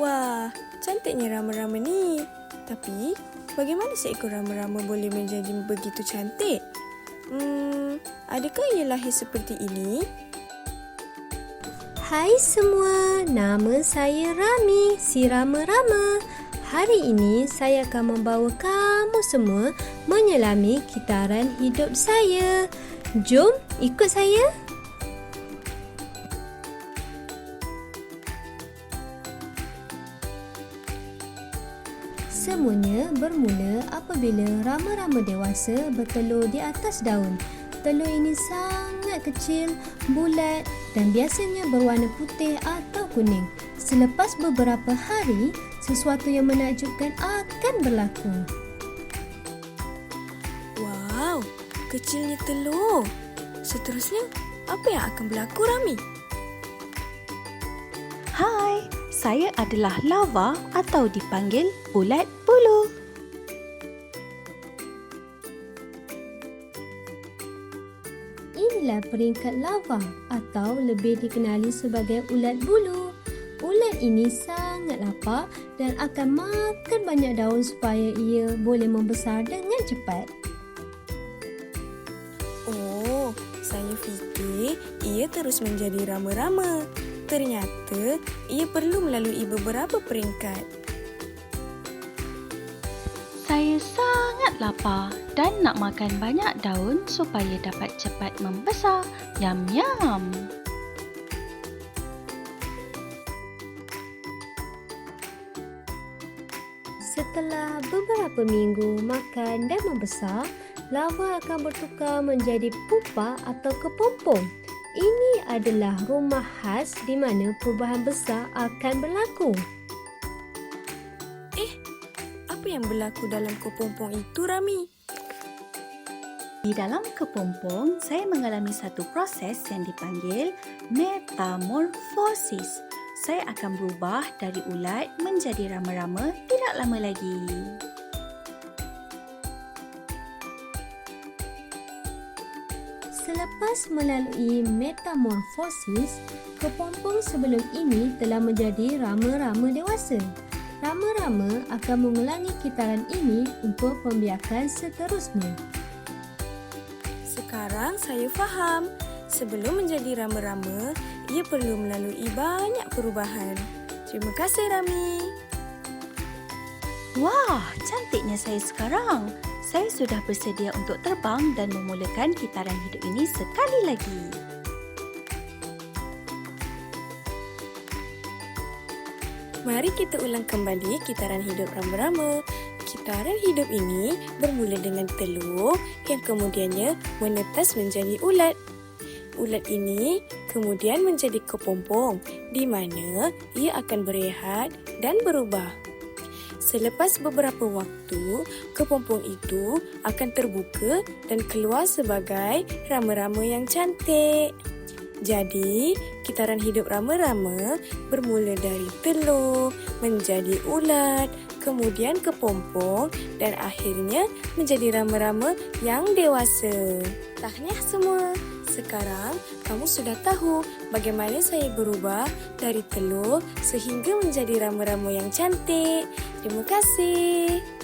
Wah, cantiknya rama-rama ni. Tapi, bagaimana seekor rama-rama boleh menjadi begitu cantik? Hmm, adakah ia lahir seperti ini? Hai semua, nama saya Rami, si Rama-Rama. Hari ini saya akan membawa kamu semua menyelami kitaran hidup saya. Jom ikut saya. Semuanya bermula apabila rama-rama dewasa bertelur di atas daun. Telur ini sangat kecil, bulat dan biasanya berwarna putih atau kuning. Selepas beberapa hari, sesuatu yang menakjubkan akan berlaku. Wow, kecilnya telur. Seterusnya, apa yang akan berlaku, Rami? Hai, saya adalah lava atau dipanggil ulat bulu. Inilah peringkat lava atau lebih dikenali sebagai ulat bulu. Ulat ini sangat lapar dan akan makan banyak daun supaya ia boleh membesar dengan cepat. Oh, saya fikir ia terus menjadi rama-rama. Ternyata ia perlu melalui beberapa peringkat. Saya sangat lapar dan nak makan banyak daun supaya dapat cepat membesar. Yum yum. Setelah beberapa minggu makan dan membesar, lava akan bertukar menjadi pupa atau kepompong. Ini adalah rumah khas di mana perubahan besar akan berlaku. Apa yang berlaku dalam kepompong itu, Rami? Di dalam kepompong, saya mengalami satu proses yang dipanggil metamorfosis. Saya akan berubah dari ulat menjadi rama-rama tidak lama lagi. Selepas melalui metamorfosis, kepompong sebelum ini telah menjadi rama-rama dewasa. Rama-rama akan mengulangi kitaran ini untuk pembiakan seterusnya. Sekarang saya faham. Sebelum menjadi rama-rama, ia perlu melalui banyak perubahan. Terima kasih, Rami. Wah, cantiknya saya sekarang. Saya sudah bersedia untuk terbang dan memulakan kitaran hidup ini sekali lagi. Mari kita ulang kembali kitaran hidup rama-rama. Kitaran hidup ini bermula dengan telur yang kemudiannya menetas menjadi ulat. Ulat ini kemudian menjadi kepompong di mana ia akan berehat dan berubah. Selepas beberapa waktu, kepompong itu akan terbuka dan keluar sebagai rama-rama yang cantik. Jadi, kitaran hidup rama-rama bermula dari telur, menjadi ulat, kemudian kepompong dan akhirnya menjadi rama-rama yang dewasa. Tahniah semua! Sekarang kamu sudah tahu bagaimana saya berubah dari telur sehingga menjadi rama-rama yang cantik. Terima kasih.